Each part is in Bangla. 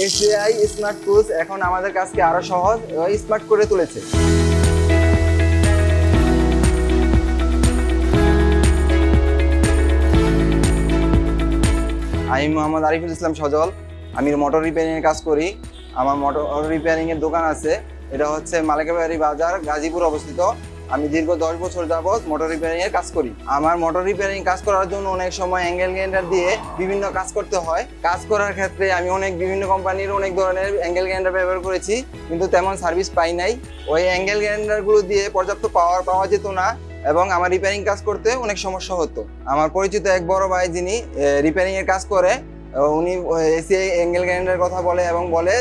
এসিআই স্মার্ট টুলস এখন আমাদের কাজকে আরও সহজ স্মার্ট করে তুলেছে। আমি মোহাম্মদ আরিফুল ইসলাম সজল, আমি মোটর রিপেয়ারিং এর কাজ করি। আমার মোটর রিপেয়ারিং এর দোকান আছে, এটা হচ্ছে মালিকাবাড়ি বাজার, গাজীপুর অবস্থিত। আমি দীর্ঘ দশ বছর যাবৎ মোটর রিপেয়ারিং এর কাজ করি। আমার মোটর রিপেয়ারিং কাজ করার জন্য অনেক সময় অ্যাঙ্গেল গ্রাইন্ডার দিয়ে বিভিন্ন কাজ করতে হয়। কাজ করার ক্ষেত্রে আমি অনেক বিভিন্ন কোম্পানির অনেক ধরনের অ্যাঙ্গেল গ্রাইন্ডার ব্যবহার করেছি, কিন্তু তেমন সার্ভিস পাই নাই। ওই অ্যাঙ্গেল গ্রাইন্ডারগুলো দিয়ে পর্যাপ্ত পাওয়ার পাওয়া যেত না এবং আমার রিপেয়ারিং কাজ করতে অনেক সমস্যা হতো। আমার পরিচিত এক বড় ভাই যিনি রিপেয়ারিং এর কাজ করে উনি এসি অ্যাঙ্গেল গ্রাইন্ডার কথা বলে এবং বলে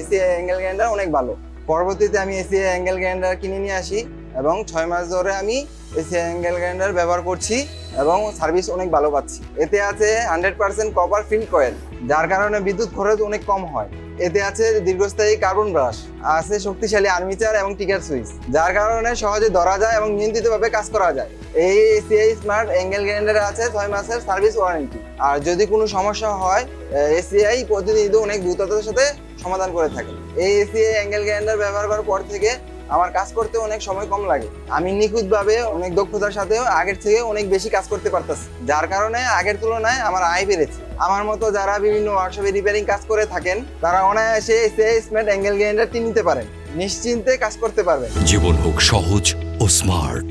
এসি অ্যাঙ্গেল গ্রাইন্ডার অনেক ভালো। পরবর্তীতে আমি এসি অ্যাঙ্গেল গ্রাইন্ডার কিনে নিয়ে আসি। এবং ছয় মাস ধরে আমি এসিআই অ্যাঙ্গেল গ্রাইন্ডার ব্যবহার করছি এবং সার্ভিস অনেক ভালো পাচ্ছি। এতে আছে hundred percent copper field coil যার কারণে বিদ্যুৎ খরচ অনেক কম হয়। এতে আছে দীর্ঘস্থায়ী কার্বন ব্রাশ আছে শক্তিশালী আর্মিচার এবং টিকার সুইচ, যার কারণে সহজে ধরা যায় এবং নিয়ন্ত্রিতভাবে কাজ করা যায়। এই এসিআই স্মার্ট অ্যাঙ্গেল গ্রাইন্ডারে আছে ছয় মাসের সার্ভিস ওয়ারেন্টি আর যদি কোনো সমস্যা হয় এসিআই প্রতিনিধি অনেক দ্রুততার সাথে সমাধান করে থাকে। এই এসিআই অ্যাঙ্গেল গ্রাইন্ডার ব্যবহার করার পর থেকে আমার কাজ করতে অনেক সময় কম লাগে। আমি নিখুঁতভাবে অনেক দক্ষতার সাথে আগের থেকে অনেক বেশি কাজ করতে পারতেছি। যার কারণে আগের তুলনায় আমার আয় বেড়েছে। আমার মতো যারা বিভিন্ন ওয়ার্কশপে রিপেয়ারিং কাজ করে থাকেন, তারা অনায়াসে স্মেট অ্যাঙ্গেল গ্রাইন্ডারটি নিতে পারেন। নিশ্চিন্তে কাজ করতে পারবেন। জীবন হোক সহজ ও স্মার্ট